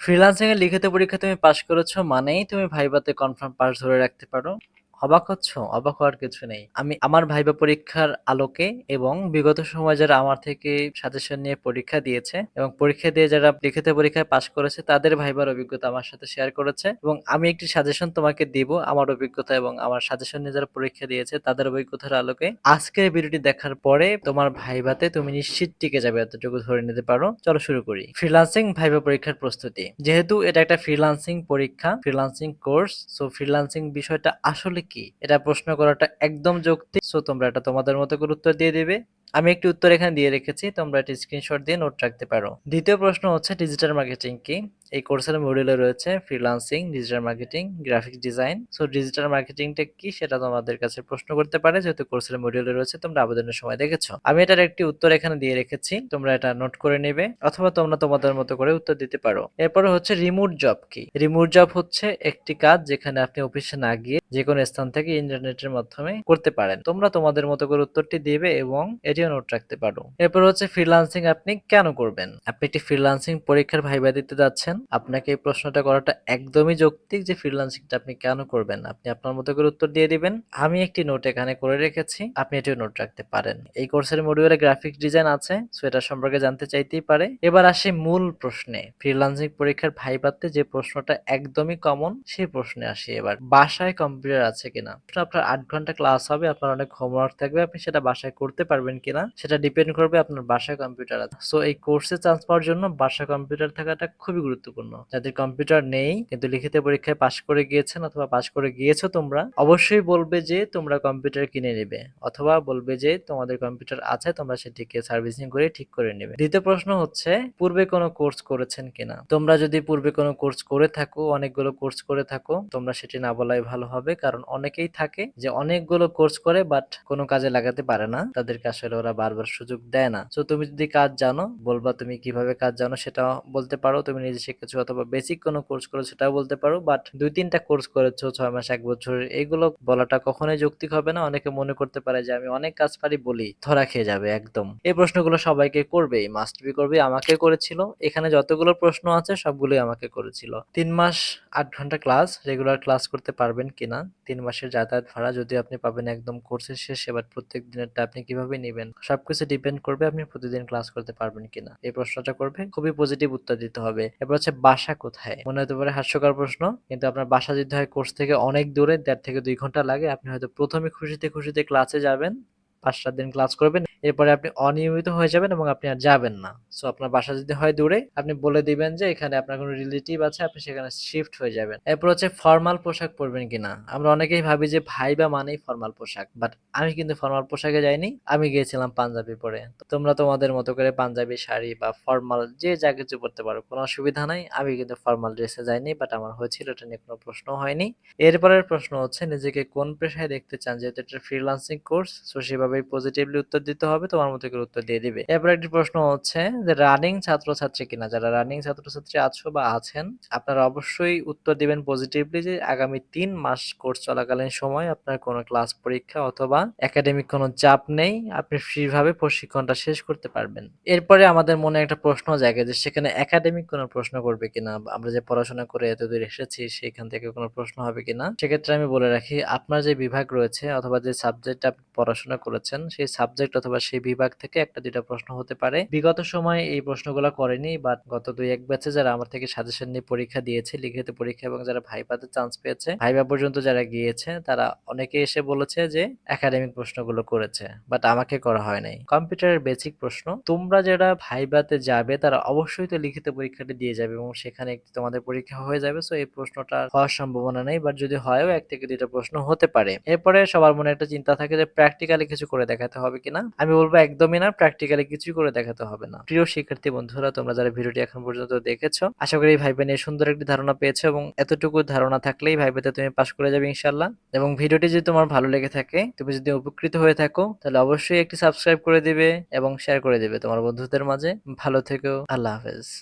Freelancing এর লিখিত পরীক্ষা তুমি পাশ করেছ মানেই তুমি ভাইভাতে কনফার্ম পাস ধরে রাখতে পারো। অবাক হচ্ছ? অবাক হওয়ার কিছু নেই। আমি আমার ভাইবা পরীক্ষার আলোকে এবং বিগত সময় যারা আমার থেকে সাজেশন নিয়ে পরীক্ষা দিয়েছে এবং পরীক্ষা দিয়ে যারা লিখিত পরীক্ষায় পাশ করেছে, তাদের ভাইবার অভিজ্ঞতা আমার সাথে শেয়ার করেছে এবং আমি একটি সাজেশন তোমাকে দিব আমার অভিজ্ঞতা এবং আমার সাজেশন নিয়ে যারা পরীক্ষা দিয়েছে, তাদের অভিজ্ঞতার আলোকে। আজকের ভিডিওটি দেখার পরে তোমার ভাইভাতে তুমি নিশ্চিত টিকে যাবে, এতটুকু ধরে নিতে পারো। চলো শুরু করি। ফ্রিলান্সিং ভাইবা পরীক্ষার প্রস্তুতি। যেহেতু এটা একটা ফ্রিলান্সিং পরীক্ষা ফ্রিলান্সিং কোর্স সো ফ্রিলান্সিং বিষয়টা আসলে কি? এটা প্রশ্ন করাটা একদম যৌক্তিক। সো তোমরা এটা তোমাদের মতো করে উত্তর দিয়ে দিবে। আমি একটি উত্তর এখানে দিয়ে রেখেছি, তোমরা এটি স্ক্রিনশট দিয়ে নোট রাখতে পারো। দ্বিতীয় প্রশ্ন হচ্ছে ডিজিটাল মার্কেটিং কি? এই কোর্সের মডিউলে রয়েছে freelancing digital marketing graphics design so digital মার্কেটিংটা কি সেটা তোমাদের কাছে প্রশ্ন করতে পারে, যেহেতু কোর্সের মডিউলে রয়েছে, তোমরা আবেদনের সময় দেখেছ। আমি এটার একটি উত্তর এখানে দিয়ে রেখেছি, তোমরা এটা নোট করে নেবে, অথবা তোমরা তোমাদের মতো করে উত্তর দিতে পারো। এরপরে হচ্ছে রিমোট জব কি? রিমোট জব হচ্ছে একটি কাজ যেখানে আপনি অফিসে না গিয়ে যে কোনো স্থান থেকে ইন্টারনেটের মাধ্যমে করতে পারেন। তোমরা তোমাদের মতো করে উত্তরটি দিবে এবং এটিও নোট রাখতে পারো। এরপর হচ্ছে ফ্রিলান্সিং আপনি কেন করবেন? আপনি একটি ফ্রিলান্সিং পরীক্ষার ভাইবা দিতে যাচ্ছেন। আপনাকে এই প্রশ্নটা করাটা একদমই যৌক্তিক যে ফ্রিলান্সিংটা আপনি কেন করবেন? আপনি আপনার মতো করে উত্তর দিয়ে দিবেন। আমি একটি নোট এখানে করে রেখেছি। আপনি এটিও নোট রাখতে পারেন। এই কোর্সের মডিউলে গ্রাফিক্স ডিজাইন আছে সো এটা সম্পর্কে জানতে চাইতেই পারে। এবার আসে মূল প্রশ্নে। ফ্রিলান্সিং পরীক্ষার ভাইবাতে যে প্রশ্নটা একদমই কমন সেই প্রশ্নে আসি এবার। বাসায় কম্পিউটার আছে কিনা? আপনার আট ঘণ্টা ক্লাস হবে, আপনার অনেক হোমওয়ার্ক থাকবে, আপনি সেটা বাসায় করতে পারবেন কিনা, সেটা ডিপেন্ড করবে আপনার বাসায় কম্পিউটার আছে সো এই কোর্সে চান্স পাওয়ার জন্য বাসায় কম্পিউটার থাকাটা খুবই গুরুত্বপূর্ণ। যাদের কম্পিউটার নেই, কিন্তু লিখিত পরীক্ষায় পাশ করে গিয়েছেন অথবা পাশ করে গিয়েছো তোমরা, অবশ্যই বলবে যে তোমরা কম্পিউটার কিনে নেবে, অথবা বলবে যে তোমাদের কম্পিউটার আছে, তোমরা সেটিকে সার্ভিসিং করে ঠিক করে নেবে। দ্বিতীয় প্রশ্ন হচ্ছে, পূর্বে কোনো কোর্স করেছেন কিনা? তোমরা যদি পূর্বে কোনো কোর্স করে থাকো, অনেকগুলো কোর্স করে থাকো, তোমরা সেটি না বলাই ভালো হবে, কারণ অনেকেই থাকে যে অনেকগুলো কোর্স করে বাট কোনো কাজে লাগাতে পারে না, তাদেরকে আসলে ওরা বারবার সুযোগ দেয় না। তো তুমি যদি কাজ জানো, বলবা তুমি কীভাবে কাজ জানো সেটা বলতে পারো। তুমি নিজে শিখেছো অথবা বেসিক কোনো কোর্স করেছ সেটাও বলতে পারো। বাট দুই তিনটা কোর্স করেছ, ছয় মাস, এক বছর, এগুলো বলাটা কখনোই যৌক্তিক হবে না। অনেকে মনে করতে পারে যে আমি অনেক কাজ পারি বলি, ধরা খেয়ে যাবে একদম। এই প্রশ্নগুলো সবাইকে করবেই মাস্ট বি করবে, আমাকে করেছিল। এখানে যতগুলো প্রশ্ন আছে সবগুলোই আমাকে করেছিল। তিন মাস আট ঘণ্টা ক্লাস রেগুলার ক্লাস করতে পারবেন কিনা? তিন মাসের যাতায়াত ভাড়া যদি আপনি পাবেন একদম কোর্সের শেষে এবার প্রত্যেক দিনেরটা আপনি কীভাবে নেবেন? সবকিছু ডিপেন্ড করবে আপনি প্রতিদিন ক্লাস করতে পারবেন কিনা। এই প্রশ্নটা করবে, খুবই পজিটিভ উত্তর দিতে হবে। এবার হচ্ছে বাসা কোথায়? মনে হতে পারে হাস্যকর প্রশ্ন, কিন্তু আপনার বাসা যদি হয় কোর্স থেকে অনেক দূরে, দেড় থেকে দুই ঘণ্টা লাগে। আপনি হয়তো প্রথমে খুশিতে খুশিতে ক্লাসে যাবেন পাঁচ সাত দিন ক্লাস করবেন, এরপরে আপনি অনিয়মিত হয়ে যাবেন এবং আপনি আর যাবেন না। সো আপনার বাসা যদি হয় দূরে, আপনি বলে দিবেন যে এখানে আপনার কোনো রিলেটিভ আছে, আপনি সেখানে শিফট হয়ে যাবেন। এরপর হচ্ছে ফর্মাল পোশাক পরবেন কিনা? আমরা অনেকেই ভাবি যে ভাই বা মানেই ফর্মাল পোশাক বাট আমি কিন্তু ফর্মাল পোশাকে যাইনি, আমি গিয়েছিলাম পাঞ্জাবি পরে। তোমরা তোমাদের মতো করে পাঞ্জাবি, শাড়ি বা ফর্মাল যে যা কিছু পরতে পারো, কোনো অসুবিধা নাই, আমি কিন্তু ফর্মাল ড্রেসে যাইনি বাট আমার হয়েছিল, এটা নিয়ে কোনো প্রশ্ন হয়নি। এরপরের প্রশ্ন হচ্ছে, নিজেকে কোন পেশায় দেখতে চান? যেহেতু এটা ফ্রিলান্সিং কোর্স সো সেভাবেই পজিটিভলি উত্তর দিতে হবে, তোমার মতো করে উত্তর দিয়ে দিবে। এরপর একটি প্রশ্ন হচ্ছে যে রানিং ছাত্রছাত্রী কিনা? যারা রানিং ছাত্রছাত্রী আছো বা আছেন, আপনারা অবশ্যই উত্তর দিবেন পজিটিভলি যে, আগামী তিন মাস কোর্স চলাকালীন সময় আপনার কোনো ক্লাস পরীক্ষা অথবা একাডেমিক কোনো চাপ নেই, আপনি ফ্রিভাবে প্রশিক্ষণটা শেষ করতে পারবেন। এরপরে আমাদের মনে একটা প্রশ্ন জাগে যে, সেখানে একাডেমিক কোনো প্রশ্ন করবে কিনা? আমরা যে পড়াশোনা করে এতদূর এসেছি, সেখান থেকে কোনো প্রশ্ন হবে কিনা? সেক্ষেত্রে আমি বলে রাখি, আপনার যে বিভাগ রয়েছে অথবা যে সাবজেক্ট আপনি পড়াশোনা করেছেন, সেই সাবজেক্ট অথবা সেই বিভাগ থেকে একটা দুইটা প্রশ্ন হতে পারে। বিগত সময়ে এই প্রশ্নগুলো করেনি বাট গত দুই এক ব্যাচে যারা আমার থেকে সাজেশন নিয়ে পরীক্ষা দিয়েছে, লিখিত পরীক্ষা এবং যারা ভাইভাতে চান্স পেয়েছে, ভাইবা পর্যন্ত যারা গিয়েছে, তারা অনেকে এসে বলেছে যে একাডেমিক প্রশ্নগুলো করেছে বাট আমাকে করা হয় নাই। কম্পিউটারের বেসিক প্রশ্ন, তোমরা যারা ভাইবাতে যাবে, তারা অবশ্যই তো লিখিত পরীক্ষাটি দিয়ে যাবে এবং সেখানে একটি তোমাদের পরীক্ষা হয়ে যাবে সো এই প্রশ্নটা হওয়ার সম্ভাবনা নেই বাট যদি হয়ও এক থেকে দুইটা প্রশ্ন হতে পারে। এরপরে সবার মনে একটা চিন্তা থাকে যে প্র্যাকটিক্যালি কিছু করে দেখাতে হবে কিনা? আমি বলব একদমই না প্র্যাকটিক্যালি কিছুই করে দেখাতে হবে না। প্রিয় শিক্ষার্থী বন্ধুরা, তোমরা যারা ভিডিওটি এখন পর্যন্ত দেখেছ, আশা করি ভাইবে নিয়ে সুন্দর একটি ধারণা পেয়েছ এবং এতটুকু ধারণা থাকলেই ভাইবেতে তুমি পাশ করে যাবে ইনশাল্লাহ এবং ভিডিওটি যদি তোমার ভালো লেগে থাকে, তুমি যদি উপকৃত হয়ে থাকো, তাহলে অবশ্যই একটি সাবস্ক্রাইব করে দিবে এবং শেয়ার করে দিবে তোমার বন্ধুদের মাঝে। ভালো থেকো, আল্লাহ হাফেজ।